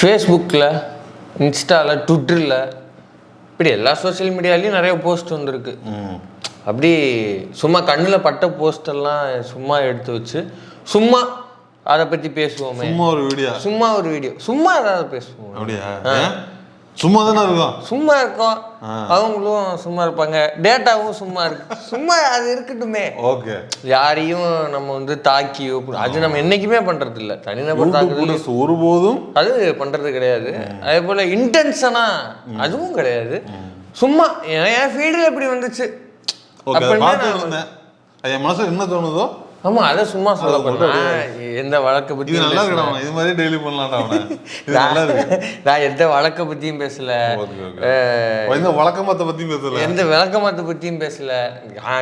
ஃபேஸ்புக்கில் இன்ஸ்டாவில் ட்விட்டரில் இப்படி எல்லா சோஷியல் மீடியாலையும் நிறைய போஸ்ட் வந்திருக்கு. ம். அப்படி சும்மா கண்ணில் பட்ட போஸ்டெல்லாம் சும்மா எடுத்து வச்சு சும்மா அதை பற்றி பேசுவோமே. சும்மா ஒரு வீடியோ சும்மா ஒரு வீடியோ சும்மா ஏதாவது பேசுவோம். அப்படியா? சும்மா தானே இருக்கும். சும்மா இருக்கோம். அவங்களும் சும்மா இருப்பாங்க. டேட்டாவும் சும்மா இருக்கு. சும்மா அது இருக்கட்டுமே. ஓகே. யாரையும் நம்ம வந்து தாக்கியோ பு- அது நம்ம என்னைக்குமே பண்றது இல்ல தனிநபர் தாக்குதல். ஒருபோதும் அது பண்றது கிடையாது. அதே போல இன்டென்ஷனா அதுவும் கிடையாது. சும்மா என் ஃபீல்டில் இப்படி வந்துச்சு. என் மனசுல என்ன தோணுதோ ஆமா அதை சும்மா சொல்ல போறேன் எந்த வழக்கை இது பத்தியும் நல்லா. இருக்கடா. இது மாதிரி டெய்லி பண்ணலாம்டா அவனை. நான் எந்த வழக்கை பத்தியும் பேசல. இந்த வழக்கமாத்த பத்தியும் பேசல. எந்த விளக்கமாத்த பத்தியும் பேசல.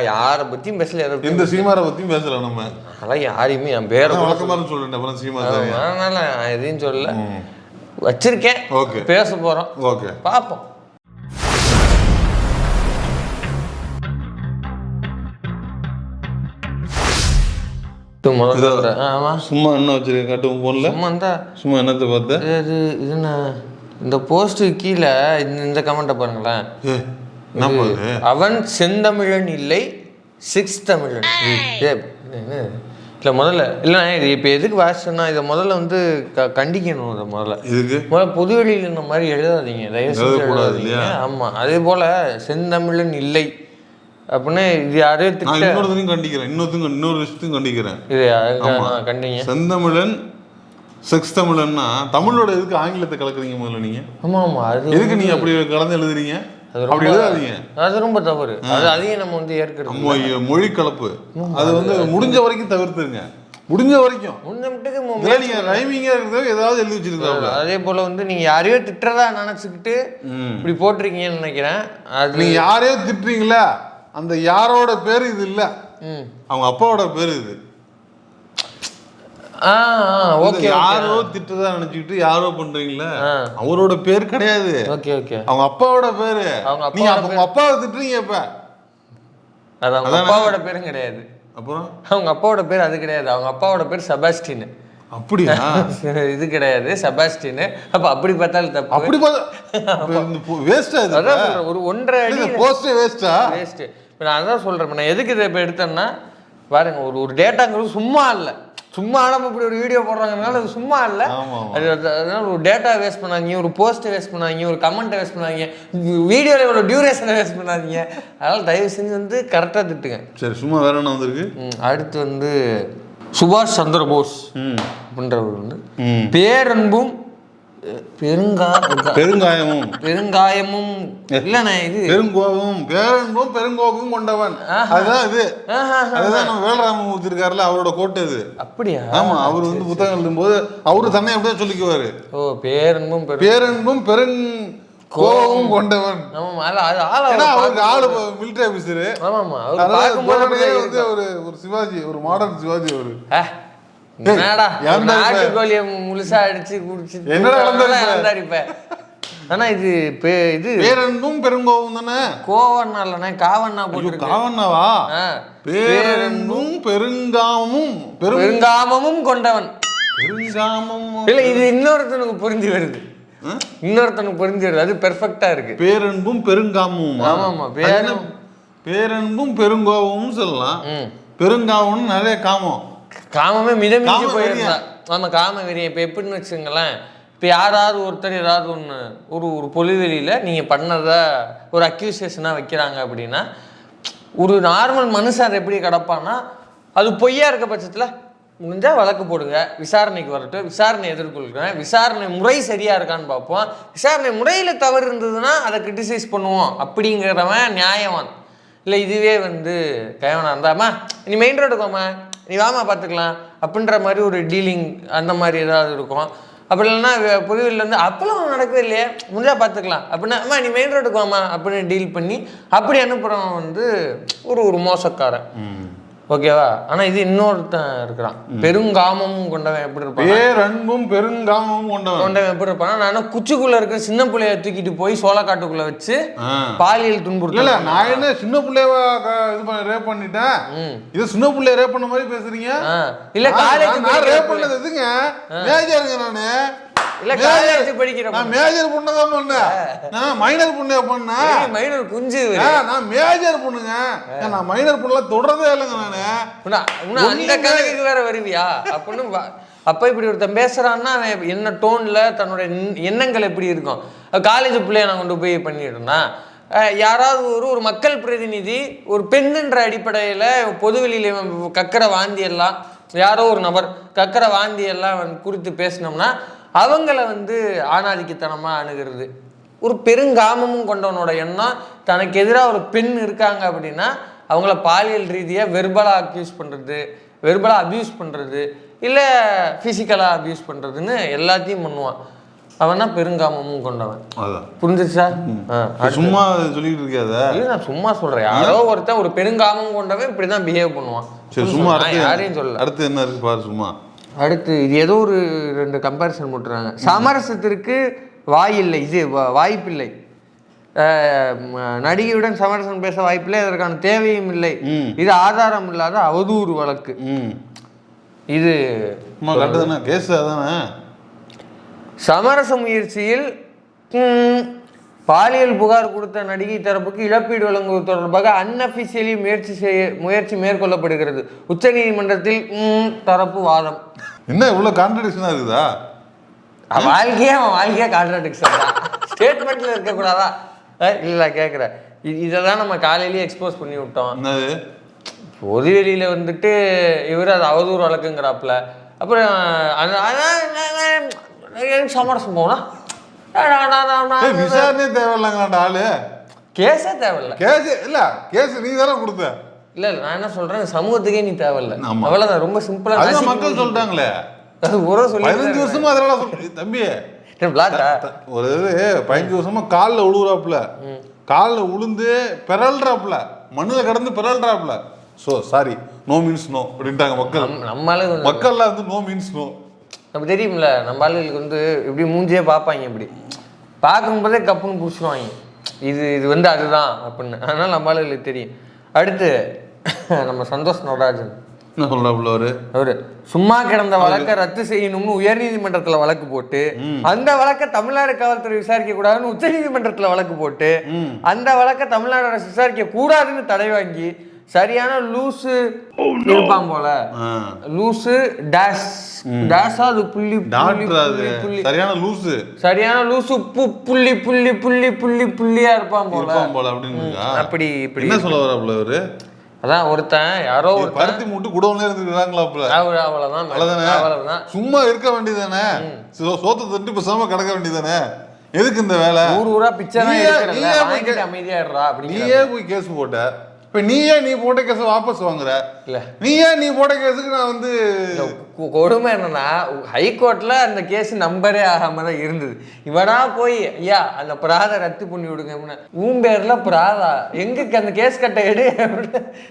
யாரை பத்தியும் பேசல எந்த சீமாரை பத்தியும் பேசல நம்ம. அதெல்லாம் யாரையுமே என் பேரை வழக்கமாரு சொல்றேன் அப்புறம் தான் அதனால எதையும் சொல்ல வச்சிருக்கேன். ஓகே. பேச போறோம். ஓகே. பார்ப்போம். சும்மா என்ன வச்சிருக்க? காட்டும் போன்ல சும்மா இருந்தா சும்மா என்னத்தை பார்த்த? இது இது என்ன? இந்த போஸ்ட்டு கீழே இந்த இந்த கமெண்ட்டை பாருங்களேன். அவன் செந்தமிழன் இல்லை சிக்ஸ் தமிழன் இல்லை முதல்ல இல்லை இது இப்போ எதுக்கு வாசிச்சேன்னா இதை முதல்ல வந்து க கண்டிக்கணும் இதை முதல்ல. இதுக்கு முதல்ல பொதுவெளியில் இந்த மாதிரி எழுதாதீங்க தயவு செஞ்சு எழுதாதீங்க. இல்லையா? ஆமாம் அதே போல் செந்தமிழன் இல்லை. அப்படின்னு இது நான் திட்ட இன்னொருத்தையும் கண்டிக்கிறேன். இன்னொருத்தையும் இன்னொரு விஷயத்தையும் கண்டிக்கிறேன். இது ஆமா. கண்டிங்க. செந்தமிழன் செக்ஸ் தமிழன்னா தமிழோட எதுக்கு ஆங்கிலத்தை கலக்குறீங்க முதல்ல நீங்க? ஆமாம் ஆமாம் அது எதுக்கு நீங்க அப்படி கலந்து எழுதுறீங்க? அது அப்படி ரொம்ப எழுதாதீங்க. அது ரொம்ப தவறு. அது அதையும் நம்ம வந்து ஏற்கிறது நம்ம மொழி கலப்பு. அது வந்து முடிஞ்ச வரைக்கும் தவிர்த்துருங்க. முடிஞ்ச வரைக்கும். முன்னமிட்டுக்கு மு- இதெல்லாம் நீங்க ரைமிங்கா இருக்கிறது ஏதாவது எழுதி வச்சிருக்காங்க அதே போல வந்து நீங்க யாரையோ திட்டுறதா நினைச்சுக்கிட்டு. இப்படி போட்டிருக்கீங்கன்னு நினைக்கிறேன். அது நீங்க யாரையோ திட்டுறீங்களா? அந்த யாரோட பேர் இது இல்ல. அவங்க அப்பாவோட பேர் இது. யாரோ திட்டுறதா நினைச்சுக்கிட்டு யாரோ பண்றீங்களா. அவரோட பேர் கிடையாது. Okay okay. அவங்க அப்பாவோட பேரு. அவங்க நீங்க உங்க அப்பாவை திட்டுறீங்க இப்ப. அது அவங்க அப்பாவோட பேரும் கிடையாது. அப்புறம்? அவங்க அப்பாவோட பேர் அது கிடையாது. அவங்க அப்பாவோட பேர் செபாஸ்டின் அப்படியா? இது கிடையாது செபாஸ்டின் அப்ப அப்படி பார்த்தாலும் தப்பு. அப்படி வேஸ்டா இது அதான் சொல்றேன் ஒரு ஒன்றரை போஸ்டே வேஸ்டா வேஸ்ட் இப்போ நான் அதான் இப்ப நான் எதுக்கு இதை இப்போ எடுத்தேன்னா பாருங்க ஒரு ஒரு டேட்டாங்கிறது சும்மா இல்லை. சும்மா நம்ம இப்படி ஒரு வீடியோ போடுறாங்கனால அது சும்மா இல்லை. அது அது- அதனால ஒரு டேட்டா வேஸ்ட் பண்ணாதீங்க ஒரு போஸ்ட்டை வேஸ்ட் பண்ணாதீங்க ஒரு கமெண்ட்டை வேஸ்ட் பண்ணாதீங்க வீடியோவில் இவ்வளோ டியூரேஷனை வேஸ்ட் பண்ணாதீங்க. அதனால் தயவு செஞ்சு வந்து கரெக்டாக திட்டுங்க. சரி சும்மா வேற என்ன வந்திருக்கு? அடுத்து வந்து சுபாஷ் சந்திர போஸ் அப்படின்றவர் வந்து பேரன்பும் பெருங்கா பெருங்காயமும். பெருங்காயமும் இல்லைண்ணே இது. பெருங்கோபமும் பேரன்பும் பெருங்கோபமும் கொண்டவன். அதுதான் இது. அதுதான் நம்ம வேலராமன் இருக்காருல்ல அவரோட கோட்டு இது. அப்படியா? ஆமா அவர் வந்து புத்தகம் எழுதும்போது அவரு தன்னை அப்படியே சொல்லிக்குவாரு. ஓ பேரன்பும் பேரன்பும் பெருங் கோபமும் கொண்டவன். அவருக்கு ஆளு மிலிட்டரி அப்படிதான் வந்து ஒரு ஒரு சிவாஜி ஒரு மாடர்ன் சிவாஜி அவரு. நாட்டுக்கோழியை முழுசா அடிச்சு குடிச்சு என்னடா இப்ப? ஆனா இது இது பேரன்பும் பெருங்கோபம் தானே? கோவண்ணா இல்லைண்ணே காவண்ணா போட்டுருக்கு காவண்ணாவா. பேரன்பும் பெருங்காமமும் பெருங்காமமும் கொண்டவன். பெருங்காமமும் இல்ல இது இன்னொருத்தனுக்கு புரிஞ்சு வருது. இன்னொருத்தனுக்கு புரிஞ்சு வருது. அது பெர்ஃபெக்டா இருக்கு. பேரன்பும் பெருங்காமமும். ஆமாமா, பேரன்- பேரன்பும் பெருங்கோபமும் சொல்லலாம். பெருங்காமம்னு நிறைய காமம். காமமே மிதமிஞ்சு காம போயிருந்தா. ஆமா காம வெறியன் இப்போ எப்படின்னு வச்சுங்களேன் இப்போ யாராவது ஒருத்தர் ஏதாவது ஒன்று ஒரு ஒரு பொலிவெளியில் நீங்கள் பண்ணதை ஒரு அக்யூசியேஷனாக வைக்கிறாங்க அப்படின்னா ஒரு நார்மல் மனுஷன் எப்படி கிடப்பான்னா அது பொய்யா இருக்க பட்சத்தில் முடிஞ்சா வழக்கு போடுங்க விசாரணைக்கு வரட்டும் விசாரணை எதிர்கொள்கிறேன் விசாரணை முறை சரியா இருக்கான்னு பார்ப்போம். விசாரணை முறையில் தவறு இருந்ததுன்னா அதை கிரிட்டிசைஸ் பண்ணுவோம். அப்படிங்கிறவன் நியாயவான். இல்லை இதுவே வந்து கைவனா இருந்தாமா நீ மெயின் ரோடுக்கோமா நீ வாமா பார்த்துக்கலாம். அப்படின்ற மாதிரி ஒரு டீலிங் அந்த மாதிரி ஏதாவது இருக்கும். அப்படி இல்லைன்னா புதுவில் வந்து நடக்கவே இல்லையே. முடிஞ்சா பார்த்துக்கலாம். அப்படின்னா அம்மா நீ மெயின் ரோடுக்கு வாமா அப்படின்னு டீல் பண்ணி அப்படி அனுப்புகிறவன் வந்து ஒரு ஒரு மோசக்காரன். ஓகேவா? ஆனால் இது இன்னொருத்தன் இருக்கிறான். பெருங்காமமும் கொண்டவன் எப்படி இருப்பான்? பேரன்பும் பெருங்காமமும் கொண்டவன். கொண்டவன் எப்படி இருப்பான்னா நான் குச்சிக்குள்ள இருக்கிற சின்ன பிள்ளைய தூக்கிட்டு போய் சோளக்காட்டுக்குள்ள வச்சு. பாலியல் துன்புறுத்தல் இல்ல நான் என்ன சின்ன பிள்ளையவா க- இது பண்ண ரேப் பண்ணிட்டேன். இது சின்ன பிள்ளைய ரேப் பண்ண மாதிரி பேசுறீங்க. இல்ல காலேஜ் ரேப் பண்ணது எதுங்க? மேஜருங்க நானு? இல்ல காலேஜ் படிக்கிற நான் மேஜர் பொண்ணு தான் பண்ணேன் நான் மைனர் பொண்ணு பண்ணேன் மைனர் குஞ்சு நான் மேஜர் பொண்ணுங்க. நான் மைனர் பொண்ணுலாம் தொடர்றதே இல்லைங்க நானு. அந்த கணக்குக்கு வேற வருவியா? அப்படின்னு அப்ப இப்படி ஒருத்தன் பேசுறான்னா அவன் என்ன டோன்ல தன்னோட எண்ண- எண்ணங்கள் எப்படி இருக்கும்? காலேஜ் பிள்ளைய நான் கொண்டு போய் பண்ணிடுறேன்னா யாராவது ஒரு ஒரு மக்கள் பிரதிநிதி ஒரு பெண்ணுன்ற அடிப்படையில் பொதுவெளியில இவன் கக்கிற வாந்தி எல்லாம் யாரோ ஒரு நபர் கக்கிற வாந்தி எல்லாம் வந்து குறித்து பேசினோம்னா அவங்கள வந்து ஆணாதிக்கத்தனமா அணுகிறது. ஒரு பெருங்காமமும் கொண்டவனோட எண்ணம் தனக்கு எதிராக ஒரு பெண் இருக்காங்க அப்படின்னா அவங்கள பாலியல் ரீதியாக வெர்பலாக அக்யூஸ் பண்ணுறது வெர்பலாக அப்யூஸ் பண்ணுறது இல்லை ஃபிசிக்கலாக அப்யூஸ் பண்ணுறதுன்னு எல்லாத்தையும் பண்ணுவான். அவன் பெருங்காமமும் கொண்டவன். இப்ப சும்மா சொல்லிட்டு இருக்காத நான் சும்மா சொல்கிறேன் யாரோ ஒருத்தன் ஒரு பெருங்காமம் கொண்டவன் இப்படி தான் பிஹேவ் பண்ணுவான். சரி சும்மா யாரையும் சொல்லல. அடுத்து என்ன இருக்கு பாரு சும்மா. அடுத்து இது ஏதோ ஒரு ரெண்டு கம்பேரிசன் போட்டுறாங்க சமரசத்திற்கு வாயில்லை இது வா- வாய்ப்பில்லை. நடிகையுடன் சமரசம் பேச வாய்ப்பில்லை. அதற்கான தேவையும் இல்லை. இது ஆதாரம் இல்லாத அவதூறு வழக்கு. ம். இது கேஸ் அதானே. சமரச முயற்சியில் பாலியல் புகார் கொடுத்த நடிகை தரப்புக்கு இழப்பீடு வழங்குவது தொடர்பாக அன்அபிஷியலி முயற்சி செய்ய முயற்சி மேற்கொள்ளப்படுகிறது உச்சநீதிமன்றத்தில் தரப்பு வாதம் என்ன இவ்வளவு கான்ட்ரடிக்ஷனா இருக்குதா அவன் வாழ்க்கையே அவன் வாழ்க்கையே கான்ட்ராடிக்ஷன் தான் ஸ்டேட்மெண்ட்ல இருக்கக்கூடாதா இல்ல கேட்குறேன் இதை தான் நம்ம காலையிலேயே எக்ஸ்போஸ் பண்ணி விட்டோம் என்னது பொதுவெளியில வந்துட்டு இவர் அது அவதூறு வழக்குங்கிறாப்புல அப்புறம் சமரசம் போனா ஏய், விசாரணை தேவையில்லைங்களாண்டா ஆளு. கேஸே தேவையில்ல. கேஸ் இல்ல கேஸ் நீ தானே கொடுத்த. இல்ல இல்ல நான் என்ன சொல்றேன் சமூகத்துக்கே நீ தேவையில்ல. அவ்வளவுதான் ரொம்ப சிம்பிளா அதுதான் மக்கள் சொல்லிட்டாங்களே ஒரு சொல்லி பதினஞ்சு வருஷமா அதனால தம்பி. ஒரு இது பதினஞ்சு வருஷமா காலில் உழுவுறாப்புல. காலில் உளுந்து பிறல்றாப்புல. மண்ணில் கடந்து பிறல்றாப்புல. So sorry no means no அப்படின்ட்டாங்க மக்கள். நம்மளால மக்கள்லாம் வந்து நோ மீன்ஸ் நோ நம்ம தெரியும்ல நம்ம ஆளுகளுக்கு வந்து இப்படி மூஞ்சியே பார்ப்பாங்க இப்படி. பார்க்கும்போதே கப்புன்னு பிடிச்சிருவாங்க. இது இது வந்து அதுதான் அப்படின்னு. அதனால நம்ம ஆளுகளுக்கு தெரியும். அடுத்து நம்ம சந்தோஷ் நடராஜன். என்ன சொல்றாப்புல அவரு? சும்மா கிடந்த வழக்கை ரத்து செய்யணும்னு உயர்நீதிமன்றத்துல வழக்கு போட்டு அந்த வழக்கை தமிழ்நாடு காவல்துறை விசாரிக்க கூடாதுன்னு உச்சநீதிமன்றத்துல வழக்கு போட்டு அந்த வழக்கை தமிழ்நாடு அரசு விசாரிக்க கூடாதுன்னு தடை வாங்கி சரியான லூசு இருப்பான் போல. லூசு டேஷ். டேஷா அது புள்ளி புள்ளி சரியான லூசு. சரியான லூசு புள்ளி புள்ளி புள்ளி புள்ளி புள்ளியா இருப்பான் போல. போல அப்படின்னு? அப்படி இப்படி. என்ன சொல்ல வராப்புல அவரு அதான் ஒருத்தன் யாரோ ஒருத்தன் பருத்தி மூட்டு குடோன்ல இருந்துருக்காங்களாப்புல அவரு அவ்வளவுதான். அவ்வளவுதானே? சும்மா இருக்க வேண்டியதானே சோத்த தட்டு பேசாம கிடக்க வேண்டியதானே எதுக்கு இந்த வேலை? ஊர் ஊரா பிச்சை தான் நீயே- எடுக்கிறல்ல. நீயே போய் வாங்கிட்டு கே- அமைதியா இருடா அப்படிங்கிற நீயே போய் கேஸ் போட்ட. இப்ப நீயே நீ போட்ட கேஸ் வாபஸ் வாங்குற. இல்ல. நீயே நீ போட்ட கேஸுக்கு நான் வந்து கொடுமை என்னன்னா ஹைகோர்ட்ல அந்த கேஸ் நம்பரே ஆகாம தான் இருந்தது. இவனா போய் ஐயா அந்த பிராதை ரத்து பண்ணி விடுங்க உன் பேர்ல பிராதா எங்க அந்த கேஸ் கட்ட எடு.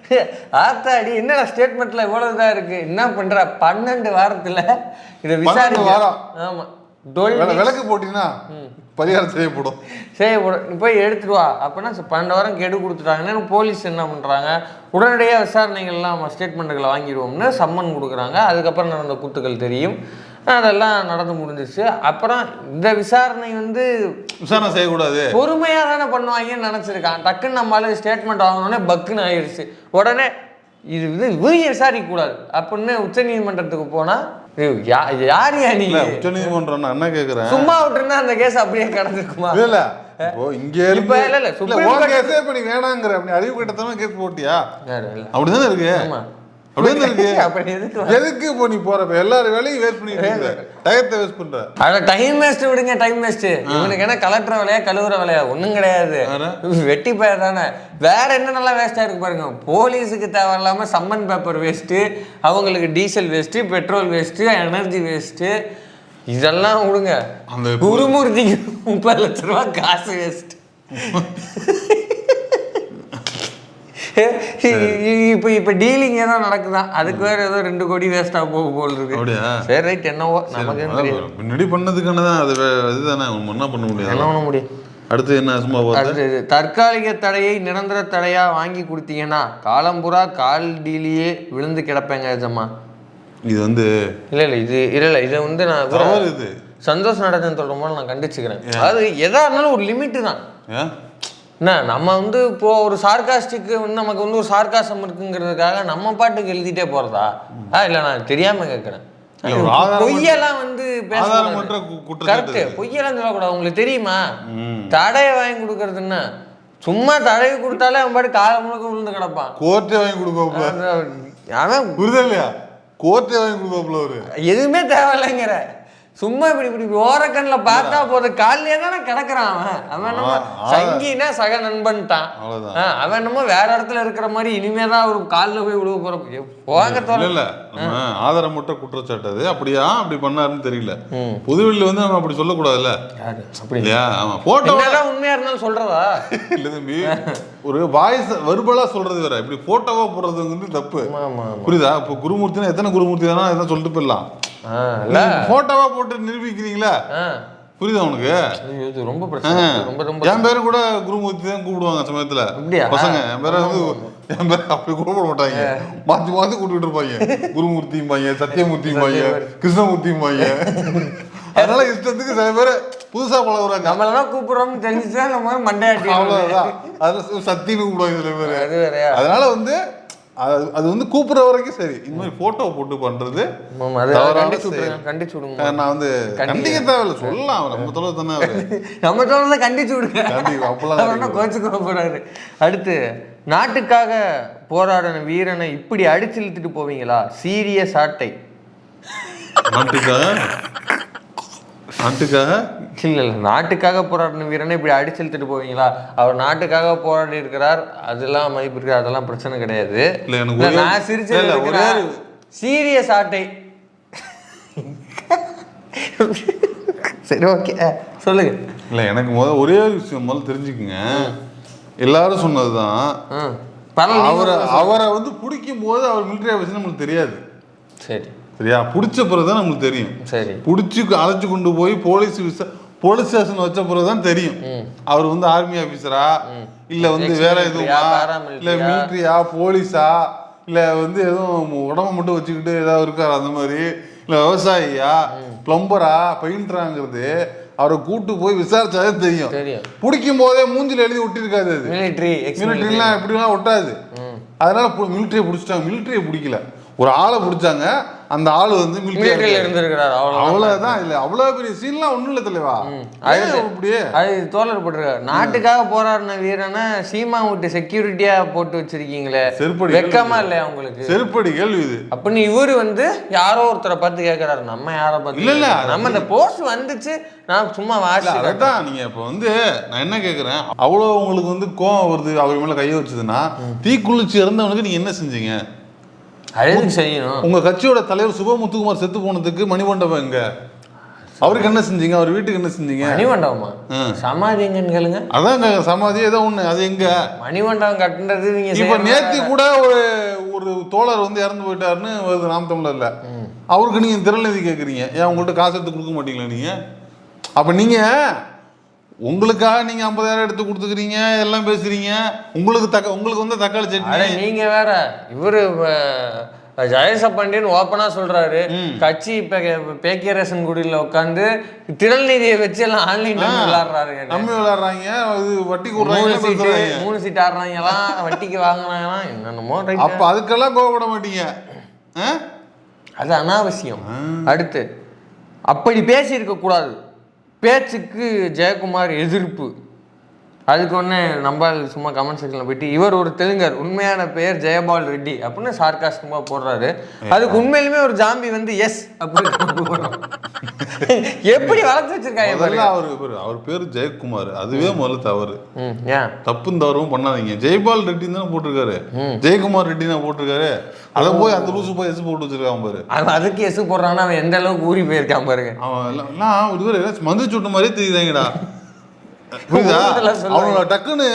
ஆத்தாடி என்னடா ஸ்டேட்மெண்ட்ல இவ்வளவு இதா இருக்கு? என்ன பண்ற? பன்னெண்டு வாரத்துல இதை விசாரிக்க வாரம். விளக்கு போட்டீங்கன்னா பரிகாரம் செய்யப்படும். உட- நீ போய் எடுத்துட்டு வா. அப்படின்னா பன்னெண்டு வாரம் கெடு கொடுத்துட்டாங்கன்னா போலீஸ் என்ன பண்ணுறாங்க உடனடியாக விசாரணைகள்லாம் நம்ம ஸ்டேட்மெண்ட்டுகளை வாங்கிடுவோம்னு சம்மன் கொடுக்குறாங்க. அதுக்கப்புறம் நடந்த கூத்துக்கள் தெரியும். அதெல்லாம் நடந்து முடிஞ்சிச்சு அப்புறம் இந்த விசாரணை வந்து விசாரணை செய்யக்கூடாது. பொறுமையாக தானே பண்ணுவாங்கன்னு நினச்சிருக்கான். டக்குன்னு நம்மளால ஸ்டேட்மெண்ட் வாங்கினோடனே பக்குன்னு ஆயிடுச்சு. உடனே இது இது இவங்க விசாரிக்க கூடாது அப்படின்னு உச்சநீதிமன்றத்துக்கு போனால் யார் நீ உச்ச நீதிமன்றம் என்ன கேக்குறேன்? சும்மா விட்டுருந்தா அந்த கேஸ் அப்படியே கிடந்திருக்குமா இல்ல இல்ல. இப்போ இங்க இப்ப இல்ல, இல்ல, கேஸே இப்ப நீ வேணாங்கிற. அப்படி அறிவு கிட்டத்தன கேஸ் போட்டியா. அப்படிதானே இருக்கு? எதுக்கு இப்போ நீ போற? இப்ப எல்லாரும் வேலையும் வேஸ்ட் பண்ணிட்டு டயத்தை வேஸ்ட் பண்ற. அட டைம் வேஸ்ட் விடுங்க டைம் வேஸ்ட் இவனுக்கு என்ன கலெக்டர் வேலையா கழுவுற வேலையா? ஒண்ணும் கிடையாது? வெட்டி பயிர் தானே. வேற என்னென்னலாம் வேஸ்டா இருக்கு பாருங்க. போலீஸுக்கு தேவையில்லாம சம்மன் பேப்பர் வேஸ்ட் அவங்களுக்கு diesel waste petrol waste energy waste இதெல்லாம் விடுங்க. அந்த குருமூர்த்திக்கு முப்பது லட்ச ரூபா காசு வேஸ்ட் இப்போ இப்போ டீலிங் ஏதோ நடக்குதான் அதுக்கு வேற ஏதோ ரெண்டு கோடி வேஸ்டா போக போல் இருக்கு. சரி ரைட் என்னவோ? நமக்கு முன்னாடி பண்ணதுக்கானதான் அது வே- இதுதானே என்ன பண்ண முடியாது. என்ன பண்ண முடியும்? அடுத்து என்ன சும்மா அது தற்காலிக தடையை நிரந்தர தடையா வாங்கி கொடுத்தீங்கன்னா காலம்புறா கால் டீலியே விழுந்து கிடப்பேங்க எஜமா. இது வந்து இல்ல இல்ல இது இல்ல இல்ல இதை வந்து நான் இது. சந்தோஷ் நடந்தன் சொல்ற போது நான் கண்டிச்சுக்கிறேன். அதாவது எதா இருந்தாலும் ஒரு லிமிட்டு தான். என்ன நம்ம வந்து இப்போ ஒரு சார்காஸ்டிக்கு வந்து நமக்கு வந்து ஒரு சார்காசம் இருக்குங்கிறதுக்காக நம்ம பாட்டுக்கு எழுதிட்டே போறதா? ஆ இல்லை நான் தெரியாம கேட்குறேன் பொய்யெல்லாம் வந்து கரெக்ட் பொய்யெல்லாம் சொல்லக்கூடாது. உங்களுக்கு தெரியுமா. தடையை வாங்கி கொடுக்கறதுன்னா சும்மா தடையை கொடுத்தாலே அவன் பாட்டு காலை முழுக்க விழுந்து கிடப்பான். கோர்ட்டே வாங்கி கொடுப்பாப்புல. அவன் புரியுதா இல்லையா? கோர்ட்டே வாங்கி கொடுப்பாப்புல அவரு. எதுவுமே தேவையில்லைங்கிற. சும்மா இப்படி இப்படி ஓரக்கண்ணில் பார்த்தா போதும். காலையே தானே கிடக்குறான் அவன். அவன் என்னமோ. சங்கினா சக நண்பன்ட்டான். அவன் என்னமோ வேற இடத்துல இருக்கிற மாதிரி இனிமே தான் ஒரு காலில் போய் விழுக போற போங்க இல்ல தோற இல்ல நம்ம ஆதாரமற்ற குற்றச்சாட்டு அது அப்படியா? அப்படி பண்ணாருன்னு தெரியல. ம். புதுவெளியில வந்து நம்ம அப்படி சொல்லக்கூடாதுல்ல? இல்லையா? ஆமா போட்டோ என்னதான் உண்மையா இருந்தாலும் சொல்றதா? இல்ல தம்பி. ஒரு வாய்ஸ் வெர்பலா சொல்றது வேற. இப்படி போட்டோவா போடுறது வந்து தப்பு. புரியுதா? இப்போ குருமூர்த்தினா எத்தனை குருமூர்த்தி தானே எதனா சொல்லிட்டு போயிடலாம். போட்டோவா போட்டு நிரூபிக்கிறீங்களா? புரியுதா உனக்கு? இது ரொம்ப பிரச்சனை. ரொம்ப ரொம்ப என் பேரு கூட குருமூர்த்தி தான் கூப்பிடுவாங்க சமயத்துல. அப்படியா? பசங்க என் பேரை வந்து என் பேரை அப்படி கூப்பிட மாட்டாங்க. மாத்தி மாத்தி கூப்பிட்டு இருப்பாங்க. குருமூர்த்திம்பாங்க சத்தியமூர்த்திம்பாங்க கிருஷ்ணமூர்த்திம்பாங்க அதனால இஷ்டத்துக்கு சில பேர் புதுசா பழகுறாங்க. நம்மளதான் கூப்பிடுறோம்னு தெரிஞ்சுச்சா நம்ம மண்டையாட்டி அவ்வளவுதான். அதுல சத்தின்னு கூப்பிடுவாங்க சில பேர். அதனால வந்து அது அது வந்து கூப்பிடுற வரைக்கும் சரி. இந்த மாதிரி போட்டோ போட்டு பண்றது கண்டிச்சு விடுங்க. நான் வந்து கண்டிக்க தேவையில்ல. சொல்லலாம் நம்ம தொலை தானே அவரு. நம்ம தோணுதை கண்டிச்சு விடுங்க. அப்பெல்லாம் அவர் என்ன கோச்சுக்க போறாரு. அடுத்து நாட்டுக்காக போராடின வீரனை இப்படி அடிச்சு இழுத்துட்டு போவீங்களா? சீரிய சாட்டை. நாட்டுக்காக? நாட்டுக்காக? இல்ல இல்ல. நாட்டுக்காக போராடின வீரனை இப்படி அடிச்சு இழுத்துட்டு போவீங்களா? அவர் நாட்டுக்காக போராடி இருக்கிறார். அதெல்லாம் மதிப்பு இருக்கு. அதெல்லாம் பிரச்சனை கிடையாது. நான் சிரிச்சது இல்ல, இல்ல, எதுக்குன்னா, ஒரே ஒரு- சீரிய சாட்டை சரி ஓகே. சொல்லுங்க. இல்ல எனக்கு முதல்ல ஒரே ஒரு விஷயம் முதல்ல தெரிஞ்சுக்குங்க. எல்லாரும் சொன்னதுதான். அவரை அவரை வந்து பிடிக்கும் போது அவர் மிலிட்டரி ஆஃபீஸ் நம்மளுக்கு தெரியாது. சரி. சரியா? பிடிச்ச பிறகு தான் நம்மளுக்கு தெரியும். சரி. பிடிச்சி அழைச்சு கொண்டு போய் போலீஸ் விசா போலீஸ் ஸ்டேஷன் வச்ச பிறகு தான் தெரியும் அவர் வந்து ஆர்மி ஆபீசரா இல்ல வந்து வேற எதுவும்? இல்ல மிலிட்ரியா போலீஸா இல்ல வந்து எதுவும் உடம்ப மட்டும் வச்சுக்கிட்டு ஏதாவது இருக்காரு அந்த மாதிரி? இல்ல விவசாயியா? பிளம்பரா பெயிண்டராங்கிறது அவரை கூட்டு போய் விசாரிச்சாலே தெரியும். தெரியும். பிடிக்கும் போதே மூஞ்சில எழுதி ஒட்டியிருக்காது அது. மிலிட்ரி மிலிட்ரிலாம் எப்படிலாம் ஒட்டாது. அதனால மிலிட்ரியை பிடிச்சிட்டாங்க. மிலிட்ரியை பிடிக்கல. ஒரு ஆளை பிடிச்சாங்க. அந்த ஆள் வந்து மிலிட்ரியில் மிலிட்ரி இருந்திருக்கிறார். அவ்வளோ அவ்வளவுதான் இல்ல. அவ்வளவு பெரிய சீன்லாம் ஒண்ணும் இல்ல தலைவா அது- அப்படியே? அது தோழர் போட்டிருக்காரு. நாட்டுக்காக போராடின வீரனை சீமா விட்டு செக்யூரிட்டியா போட்டு வச்சிருக்கீங்களே? செருப்படி வெக்கமா இல்லையா உங்களுக்கு? செருப்படி கேள்வி இது. அப்படின்னு இவரு வந்து யாரோ ஒருத்தரை பார்த்து கேட்கறாரு நம்ம யாரை பார்த்து இல்ல, இல்ல? நம்ம இந்த போஸ்ட் வந்துச்சு. நான் சும்மா இல்ல வாசி அதான் நீங்க இப்ப வந்து நான் என்ன கேக்குறேன்? அவ்வளவு உங்களுக்கு வந்து கோவம் வருது அவர் மேல கைய வச்சதுன்னா தீக்குளிச்சு இறந்தவனுக்கு நீங்க என்ன செஞ்சீங்க? அழுதுக்கு செய்யணும். உங்க கட்சியோட தலைவர் சுப முத்துக்குமார் செத்து போனதுக்கு மணிமண்டபம் எங்க? அவருக்கு என்ன செஞ்சீங்க? அவர் வீட்டுக்கு என்ன செஞ்சீங்க? மணிமண்டபமா. சமாதி எங்கன்னு கேளுங்க. அதாங்க சமாதி ஏதோ ஒண்ணு அது எங்க? மணிமண்டபம் கட்டுறது நீங்க இப்ப நேத்தி கூட ஒரு ஒரு தோழர் வந்து இறந்து போயிட்டாருன்னு வருது நாம் தமிழர்ல. அவருக்கு நீங்க திரள்நிதி கேக்குறீங்க. ஏன் உங்கள்ட்ட காசு எடுத்து கொடுக்க மாட்டீங்களா நீங்க? அப்ப நீங்க உங்களுக்காக நீங்க ஐம்பதாயிரம் எடுத்து கொடுத்துக்கிறீங்க எல்லாம் பேசுறீங்க. உங்களுக்கு தக்க உங்களுக்கு வந்து தக்காளி சட்னி. நீங்க வேற. இவரு ஜெயச பாண்டியன் ஓப்பனா சொல்றாரு. கட்சி பேக்கிய ரேஷன் குடியில உட்காந்து திரள் நிதியை வச்சு எல்லாம் ஆன்லைன் விளையாடுறாரு நம்பி விளையாடுறாங்க இது வட்டி மூணு சீட்டு மூணு சீட் ஆடுறாங்கலாம் வட்டிக்கு வாங்குறாங்களாம் என்னென்னமோ அப்ப அதுக்கெல்லாம் கோவப்பட மாட்டீங்க? அது அனாவசியம். அடுத்து அப்படி பேசியிருக்க கூடாது. பேச்சுக்கு ஜெயக்குமார் எதிர்ப்பு. அதுக்கு ஒன்று நம்ம சும்மா கமெண்ட் செக்ஷனில் போயிட்டு இவர் ஒரு தெலுங்கர் உண்மையான பெயர் ஜெயபால் ரெட்டி அப்படின்னு சார்காஸ்டமாக போடுறாரு. அதுக்கு உண்மையிலுமே ஒரு ஜாம்பி வந்து எஸ் அப்படின்னு. எப்படி வளர்த்து வச்சிருக்காங்க அவரு இவரு- அவர் பேரு ஜெயக்குமார். அதுவே முதல்ல தவறு. தப்பும் தவறும் பண்ணாதீங்க. ஜெய்பால் ரெட்டின்னு தானே போட்டிருக்காரு. ஜெயக்குமார் ரெட்டி தான் போட்டிருக்காரு. அதை போய் அந்த லூசு போய் எஸ் போட்டு வச்சிருக்கான் பாரு. அவன் அதுக்கு எஸ் போடுறான்னா அவன் எந்த அளவுக்கு ஊறி போயிருக்கான் பாருங்க. அவன் எல்லாம் ஒரு மந்து சுட்ட மாதிரியே தெரியுதாங்கடா. புரியுதா. அவனோட டக்குன்னு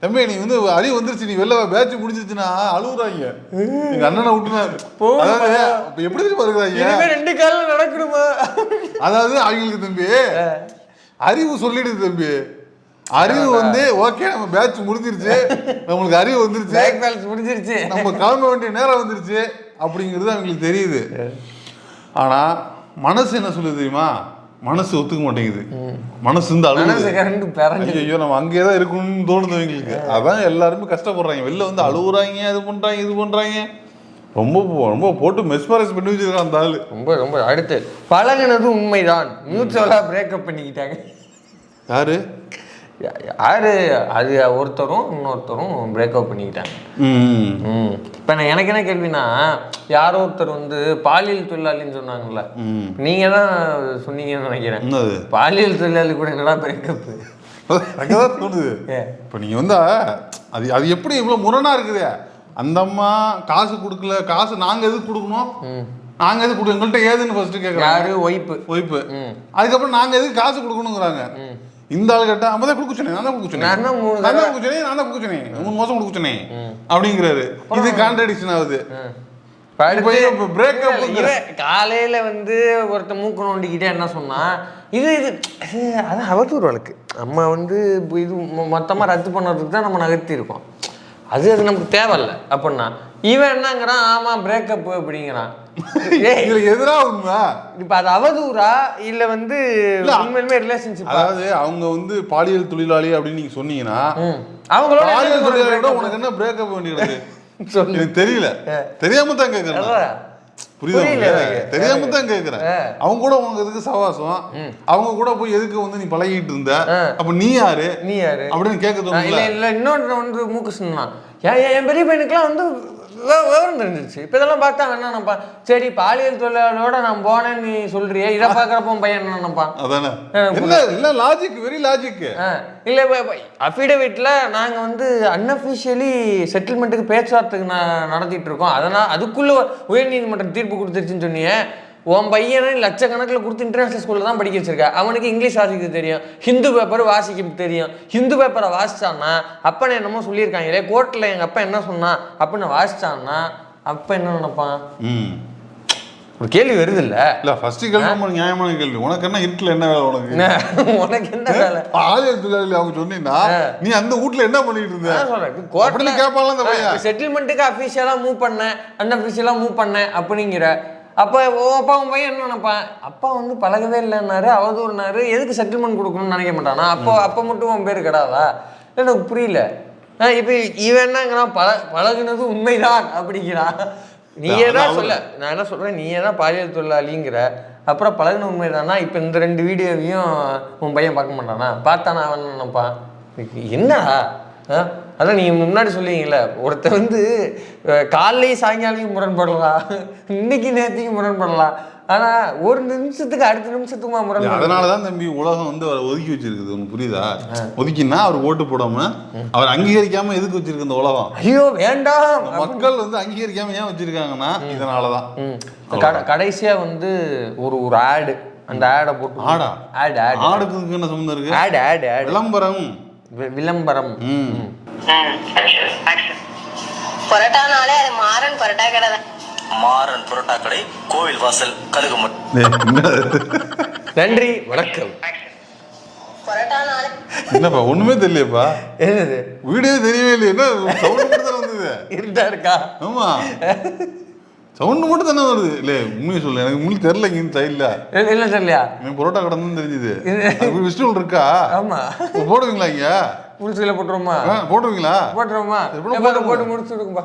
தம்பி நீ வந்து அறிவு வந்துருச்சு நீ வெளில பேட்ச் முடிஞ்சிச்சுன்னா அழுகுறாங்க எங்க அண்ணனை விட்டுனாரு போதும் அதாவது எப்படி தெரியுமா இருக்கிறாங்க? ரெண்டு காலில் நடக்கணுமா? அதாவது அவங்களுக்கு தம்பி அறிவு சொல்லிடுது தம்பி. அறிவு வந்து ஓகே நம்ம பேட்ச் முடிஞ்சிருச்சு. நம்மளுக்கு அறிவு வந்துருச்சு. பேலன்ஸ் முடிஞ்சிருச்சு. நம்ம கிளம்ப வேண்டிய நேரம் வந்துருச்சு. அப்படிங்கிறது அவங்களுக்கு தெரியுது. ஆனா மனசு என்ன சொல்லுது தெரியுமா? மனசு ஒத்துக்க மாட்டேங்குது. மனசு இந்த அழுகுது ஐயோ நம்ம அங்கேயே தான் இருக்கணும்னு தோணுது எங்களுக்கு. அதான் எல்லாருமே கஷ்டப்படுறாங்க. வெளில வந்து அழுகுறாங்க அது பண்றாங்க இது பண்றாங்க. ரொம்ப ரொம்ப போட்டு மெஸ்மரைஸ் பண்ணி வச்சிருக்கான் அந்த ஆளு. ரொம்ப ரொம்ப அடுத்து. பழகுனது உண்மைதான். மியூச்சுவலா பிரேக்கப் பண்ணிக்கிட்டாங்க. யாரு? யாரு அது ஒருத்தரும் இன்னொருத்தரும் பிரேக்கப் பண்ணிக்கிட்டாங்க. இப்போ நான் எனக்கு என்ன கேள்வினா யாரோ ஒருத்தர் வந்து பாலியல் தொழிலாளின்னு சொன்னாங்கல்ல. ம். நீங்க தான் சொன்னீங்கன்னு நினைக்கிறேன். பாலியல் தொழிலாளி கூட என்னடா பிரேக்கப் எனக்குதான் தோணுது. இப்போ நீங்க வந்து அது அது எப்படி இவ்வளவு முரணா இருக்குது? அந்த அம்மா காசு கொடுக்கல காசு நாங்க எதுக்கு கொடுக்கணும்? நாங்க எதுக்கு கொடுக்கணும்? எங்கள்கிட்ட ஏதுன்னு ஃபர்ஸ்ட் கேட்குறாங்க யாரு? ஒய்ப்பு. ஒய்ப்பு. அதுக்கப்புறம் நாங்க எதுக்கு காசு கொடுக்கணுங்கிறாங்க. இந்த ஆள் கேட்டா அப்பதான் கொடுக்க சொன்னேன் நான் தான் கொடுக்க சொன்னேன் நான் தான் மூணு நான் தான் கொடுக்க சொன்னேன் நான் தான் கொடுக்க சொன்னேன் மூணு மாசம் கொடுக்க சொன்னேன் அப்படிங்கிறாரு. இது கான்ட்ரடிக்ஷன் ஆகுது. காலையில வந்து ஒருத்த மூக்கு நோண்டிக்கிட்டே என்ன சொன்னா இது இது அதான் அவதூறு வழக்கு. நம்ம வந்து இது மொ- மொத்தமா ரத்து பண்ணதுக்கு தான் நம்ம நகர்த்தி இருக்கோம் அது அது நமக்கு தேவையில்ல. அப்படின்னா இவன் என்னங்கிறான் ஆமா பிரேக்கப் அப்படிங்கிறான். இதுல எதிரா உண்மை? இப்ப அது அவதூறா? இல்ல வந்து. உண்மையிலுமே ரிலேஷன்ஷிப் அதாவது அவங்க வந்து பாலியல் தொழிலாளி அப்படின்னு நீங்க சொன்னீங்கன்னா அவங்களோட பாலியல் என்ன தொழிலாளி விட breakup? உனக்கு என்ன பிரேக்கப் வேண்டியது. எனக்கு தெரியல. தெரியாம தான் கேட்கறேன் அதான். புரியுதா. தெரியாம தான் கேட்கறேன் ஆ. அவங்க கூட உனக்கு எதுக்கு சவாசம் அவங்க கூட போய் எதுக்கு வந்து நீ பழகிட்டு இருந்த. அப்ப நீ யாரு? நீ யாரு? அப்படின்னு கேட்க ஆ, தோணுல இல்ல இல்ல இன்னொன்று வந்து மூக்கு சொன்னான். என் பெரிய பையனுக்குலாம் வந்து விவரம் தெரிஞ்சிருச்சு. இப்போ இதெல்லாம் பார்த்தா என்ன நினைப்பான் சரி பாலியல் தொழிலாளரோட நான் போனேன்னு நீ சொல்றியே இதை பார்க்குறப்ப பையன் என்ன நினைப்பான்? அதானே. இல்ல இல்ல லாஜிக் வெரி லாஜிக் இல்ல அஃபிடவிட்ல நாங்க வந்து அன்அஃபிஷியலி செட்டில்மெண்ட்டுக்கு பேச்சுவார்த்தைக்கு நான் நடத்திட்டு இருக்கோம். அதனால் அதுக்குள்ள உயர்நீதிமன்றம் தீர்ப்பு கொடுத்துருச்சுன்னு சொன்னியே உன் பையனை லட்சக்கணக்கில் கொடுத்து இன்டர்நேஷனல் ஸ்கூலில் தான் படிக்க வச்சிருக்க. அவனுக்கு இங்கிலீஷ் வாசிக்க தெரியும். ஹிந்து பேப்பர் வாசிக்க தெரியும். ஹிந்து பேப்பரை வாசிச்சான்னா அப்பனை என்னமோ சொல்லியிருக்காங்களே கோர்ட்டில் எங்கள் அப்பா என்ன சொன்னா? அப்படின்னு வாசிச்சான்னா அப்பா என்ன நினைப்பான்? ஒரு கேள்வி வருது இல்ல? இல்ல ஃபர்ஸ்ட் கேள்வி நியாயமான கேள்வி. உனக்கு என்ன இருட்டுல என்ன வேலை உனக்கு? உனக்கு என்ன வேலை? பாலியல் தொழிலாளி அவங்க சொன்னீங்கன்னா நீ அந்த வீட்ல என்ன பண்ணிட்டு இருந்த? அந்த பையன். செட்டில்மெண்ட்டுக்கு அஃபீஷியலாக மூவ் பண்ணேன் அன்அஃபீஷியலாக மூவ் பண்ணேன் அப்படிங்கிற அப்போ ஓ அப்பா உன் பையன் என்ன நினைப்பான்? அப்பா வந்து பழகவே இல்லைன்னாரு அவதூறுனாரு எதுக்கு செட்டில்மெண்ட் கொடுக்கணும்னு நினைக்க மாட்டானா? அப்போ அப்போ மட்டும் உன் பேர் கிடாதா? எனக்கு புரியல. இப்போ இவன் என்னங்கிறான் பழ பழகுனது உண்மைதான் அப்படிங்கிறான். நீயே தான் சொல்ல? நான் என்ன சொல்கிறேன் நீயே தான் பாலியல் தொழிலாளிங்கிற? அப்புறம் பழகுன உண்மைதானா? இப்போ இந்த ரெண்டு வீடியோவையும் உன் பையன் பார்க்க மாட்டானா? பார்த்தானா அவன் என்ன நினைப்பான் என்னடா? ஆ? அதான் நீங்கள் முன்னாடி சொல்லுவீங்கல்ல ஒருத்தன் வந்து காலையும் சாயங்காலையும் முரண்படலாம் இன்னைக்கு நேரத்துக்கு முரண்படலாம் ஆனால் ஒரு நிமிஷத்துக்கு அடுத்த நிமிஷத்துக்குமா முரண்படலாம் அதனாலதான் தம்பி உலகம் வந்து அவரை ஒதுக்கி வச்சிருக்குது. உனக்கு புரியுதா? ஒதுக்கினா அவர் ஓட்டு போடாம அவர் அங்கீகரிக்காம எதுக்கு வச்சிருக்கு இந்த உலகம்? ஐயோ வேண்டாம். மக்கள் வந்து அங்கீகரிக்காம ஏன் வச்சிருக்காங்கன்னா இதனாலதான். கடைசியா வந்து ஒரு ஒரு ஆடு அந்த ஆடை போட்டு ஆடா? ஆடு ஆடு. ஆடுக்கு என்ன சம்மந்தம் இருக்கு? ஆடு ஆடு விளம்பரம். விளம்பரம். பரோட்டானாலே அது மாறன் பரோட்டா கடை தான். மாறன் புரோட்டா கடை கோவில் வாசல் கழுகுமட் நன்றி வணக்கம். பரோட்டானாலே என்னப்பா ஒண்ணுமே தெரியலையப்பா. என்னது? வீடியோ தெரியவே இல்லையே. என்ன சவுண்ட் மட்டும் தானே வந்தது? இருட்டா இருக்கா? ஆமா. சவுண்ட் மட்டும் தானே வருது. இல்ல உண்மையை சொல்லு எனக்கு முழு தெரியல இங்க சைட்ல இல்ல- இல்ல தெரியலையா? எனக்கு பரோட்டா கடை தான் தெரிஞ்சுது. வெஜிடபிள் இருக்கா? ஆமா. போடுவீங்களா இங்க? புதுசுல போட்டுருவோமா? ஆ, போட்டுருவீங்களா? போடுங்க? போட்டு முடிச்சு விடுங்கப்பா.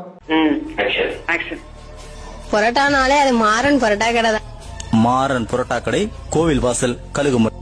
பரோட்டானாலே அது மாறன் பரோட்டா கடை தான். மாறன் புரோட்டா கடை கோவில் வாசல் கழுகுமட்